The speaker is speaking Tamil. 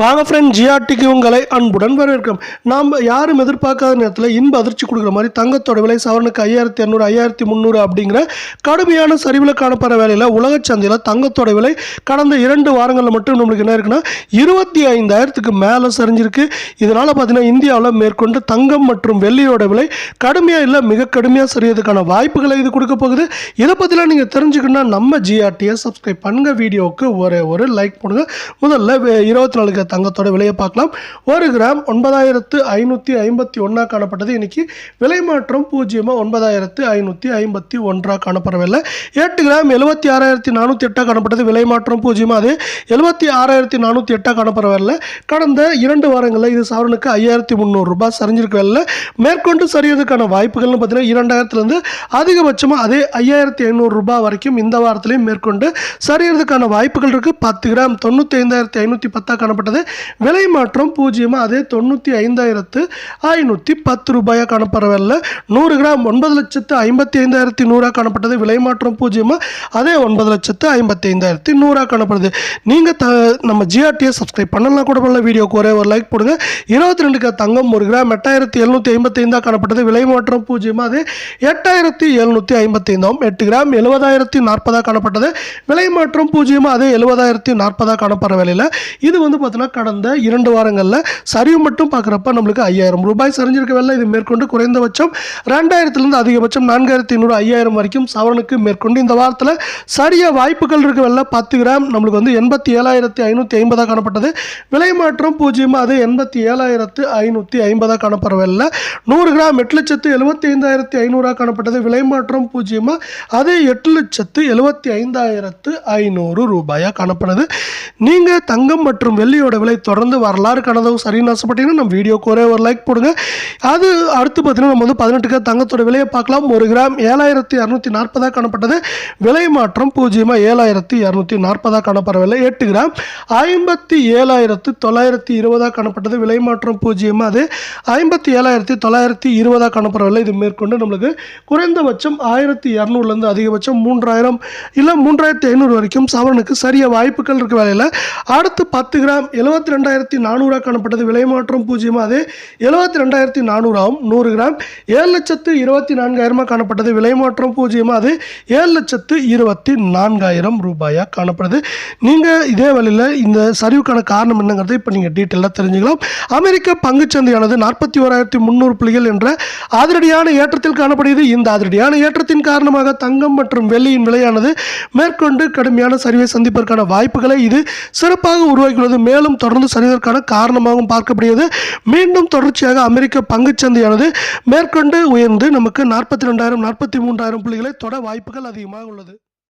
வாங்க ஃப்ரெண்ட் ஜிஆர்டிக்கு உங்களை அன்புடன் வரவேற்கிறோம். நாம் யாரும் எதிர்பார்க்காத நேரத்தில் இன்ப அதிர்ச்சி கொடுக்குற மாதிரி தங்கத்தோட விலை சவரனுக்கு ஐயாயிரத்தி இரநூறு ஐயாயிரத்தி முந்நூறு அப்படிங்கிற கடுமையான சரிவில் காணப்படுற வேலையில் உலக சந்தையில் தங்கத்தோட விலை கடந்த இரண்டு வாரங்களில் மட்டும் நம்மளுக்கு என்ன இருக்குன்னா இருபத்தி ஐந்தாயிரத்துக்கு மேலே சரிஞ்சிருக்கு. இதனால் பார்த்தீங்கன்னா இந்தியாவில் மேற்கொண்டு தங்கம் மற்றும் வெள்ளியோட விலை கடுமையாக இல்லை மிக கடுமையாக சரியதுக்கான வாய்ப்புகளை இது கொடுக்க போகுது. இதை பற்றிலாம் நீங்கள் தெரிஞ்சுக்கணும்னா நம்ம ஜிஆர்டியை சப்ஸ்கிரைப் பண்ணுங்கள் வீடியோவுக்கு ஒரே ஒரு லைக் போடுங்க. முதல்ல இருபத்தி நாலு இருக்கிற தங்கத்தோட விலையை பார்க்கலாம். ஒரு கிராம் ஒன்பதாயிரத்து ஐநூற்றி ஐம்பத்தி ஒன்றாக காணப்பட்டது. இன்னைக்கு விலை மாற்றம் பூஜ்ஜியமாக ஒன்பதாயிரத்து ஐநூற்றி ஐம்பத்தி ஒன்றாக காணப்படவில்லை. எட்டு கிராம் எழுபத்தி ஆறாயிரத்தி நானூற்றி எட்டாக காணப்பட்டது. விலை மாற்றம் பூஜ்ஜியமாக அது எழுபத்தி ஆறாயிரத்தி நானூற்றி எட்டாக காணப்படவில்லை. கடந்த இரண்டு வாரங்களில் இது சவரனுக்கு ஐயாயிரத்தி முந்நூறுரூபா ரூபாய் மேற்கொண்டு சரியதுக்கான வாய்ப்புகள்னு பார்த்தீங்கன்னா இரண்டாயிரத்துலேருந்து அதிகபட்சமாக அதே ஐயாயிரத்தி ஐநூறுரூபா வரைக்கும் இந்த வாரத்திலையும் மேற்கொண்டு சரியறதுக்கான வாய்ப்புகள் இருக்குது பத்து கிராம் தொண்ணூற்றி ஐந்தாயிரத்தி ஐநூற்றி பத்தாக காணப்பட்டது. விலை மாற்றம் பூஜ்ஜியமாக அதே தொண்ணூற்றி ஐந்தாயிரத்து ஐநூற்றி பத்து ரூபாயாக காணப்படவில்லை. நூறு கிராம் ஒன்பது லட்சத்து ஐம்பத்தி ஐந்தாயிரத்தி நூறாக காணப்பட்டது. விலை மாற்றம் பூஜ்ஜியமாக அதே ஒன்பது லட்சத்து ஐம்பத்தி ஐந்தாயிரத்தி நூறாக காணப்படுது. நீங்கள் த நம்ம ஜிஆர்டியை சப்ஸ்கிரைப் பண்ணலாம் கூட பண்ணல வீடியோக்கு ஒரே ஒரு லைக் போடுங்க. இருபத்தி ரெண்டு தங்கம் ஒரு கிராம் எட்டாயிரத்தி எழுநூற்றி ஐம்பத்தைந்தாக காணப்பட்டது. விலை மாற்றம் பூஜ்ஜியமாக அது எட்டாயிரத்தி எழுநூற்றி ஐம்பத்தைந்தாம் எட்டு கிராம் எழுபதாயிரத்தி நாற்பதாக காணப்பட்டது. விலை மாற்றம் பூஜ்ஜியமாக அதே எழுபதாயிரத்தி நாற்பதாக காணப்படுற விலையில் இது வந்து பார்த்தீங்கன்னா கடந்த இரண்டு வாரங்களில் சரிவு மட்டும் பார்க்குறப்ப நம்மளுக்கு ஐயாயிரம் ரூபாய் சரிஞ்சிருக்க வேலை. இது மேற்கொண்டு குறைந்தபட்சம் ரெண்டாயிரத்துலேருந்து அதிகபட்சம் நான்காயிரத்தி ஐநூறு ஐயாயிரம் வரைக்கும் சவரனுக்கு மேற்கொண்டு இந்த வாரத்தில் சரிய வாய்ப்புகள் இருக்க வெள்ள பத்து கிராம் நம்மளுக்கு வந்து எண்பத்தி ஏழாயிரத்தி ஐநூற்றி ஐம்பதாக காணப்பட்டது. விலை மாற்றம் பூஜ்ஜியமாக அது எண்பத்தி ஏழாயிரத்து ஐநூற்றி ஐம்பதாக காணப்படுற வெள்ள நூறு கிராம் எட்டு லட்சத்து எழுபத்தி ஐந்தாயிரத்தி ஐநூறாக காணப்பட்டது. விலை மாற்றம் பூஜ்ஜியமாக அது எட்டு லட்சத்து எழுபத்தி ஐந்தாயிரத்து ஐநூறு ரூபாயாக காணப்படுது நீங்கள் தங்கம் மற்றும் வெள்ளியோட விலை தொடர்ந்து வரலாறு கனதவும் சரின்னு ஆசைப்பட்டீங்கன்னா நம்ம வீடியோக்கு ஒரே ஒரு லைக் போடுங்க. அது அடுத்து பார்த்தீங்கன்னா நம்ம வந்து பதினெட்டுக்கு தங்கத்தோட விலையை பார்க்கலாம். ஒரு கிராம் ஏழாயிரத்தி இரநூத்தி நாற்பதாக காணப்பட்டது. விலை மாற்றம் பூஜ்ஜியமாக ஏழாயிரத்தி இரநூத்தி நாற்பதாக காணப்படவில்லை. எட்டு கிராம் ஐம்பத்தி ஏழாயிரத்து தொள்ளாயிரத்தி இருபதாக காணப்பட்டது. விலை மாற்றம் பூஜ்ஜியமாக அது ஐம்பத்தி ஏழாயிரத்தி தொள்ளாயிரத்தி இருபதாக காணப்படவில்லை. இது மேற்கொண்டு நம்மளுக்கு குறைந்தபட்சம் ஆயிரத்தி இரநூறுலேருந்து அதிகபட்சம் மூன்றாயிரம் இல்லை மூன்றாயிரத்தி ஐநூறு வரைக்கும் சவரனுக்கு சரிய வாய்ப்புகள் இருக்க வேலையில் அடுத்து பத்து கிராம் எழுபத்தி ரெண்டாயிரத்தி நானூறாக காணப்பட்டது. விலை மாற்றம் பூஜ்ஜியமாக அது எழுபத்தி ரெண்டாயிரத்தி நானூறாகவும் நூறு கிராம். ஏழு லட்சத்து இருபத்தி நான்காயிரமாக காணப்பட்டது. விலை மாற்றம் பூஜ்ஜியமாக அது ஏழு லட்சத்து இருபத்தி நான்காயிரம் ரூபாயாக காணப்படுது. நீங்கள் இதே வழியில் இந்த சரிவுக்கான காரணம் என்னங்கிறத இப்போ நீங்கள் டீட்டெயிலாக தெரிஞ்சுக்கலாம். அமெரிக்க பங்குச்சந்தையானது நாற்பத்தி ஓராயிரத்தி முந்நூறு புள்ளிகள் என்ற அதிரடியான ஏற்றத்தில் காணப்படுகிறது. இந்த அதிரடியான ஏற்றத்தின் காரணமாக தங்கம் மற்றும் வெள்ளியின் விலையானது மேற்கொண்டு கடுமையான சரிவை சந்திப்பதற்கான வாய்ப்புகளை இது. சிறப்பாக உருவாக்கியுள்ளது மேலும் தொடர்ந்து சரிவதற்கான காரணமாகவும் பார்க்கப்படுகிறது. மீண்டும் தொடர்ச்சியாக அமெரிக்க பங்குச்சந்தையானது மேற்கொண்டு உயர்ந்து நமக்கு நாற்பத்தி ரெண்டாயிரம் நாற்பத்தி மூன்றாயிரம் புள்ளிகளை தொட வாய்ப்புகள் அதிகமாக உள்ளது.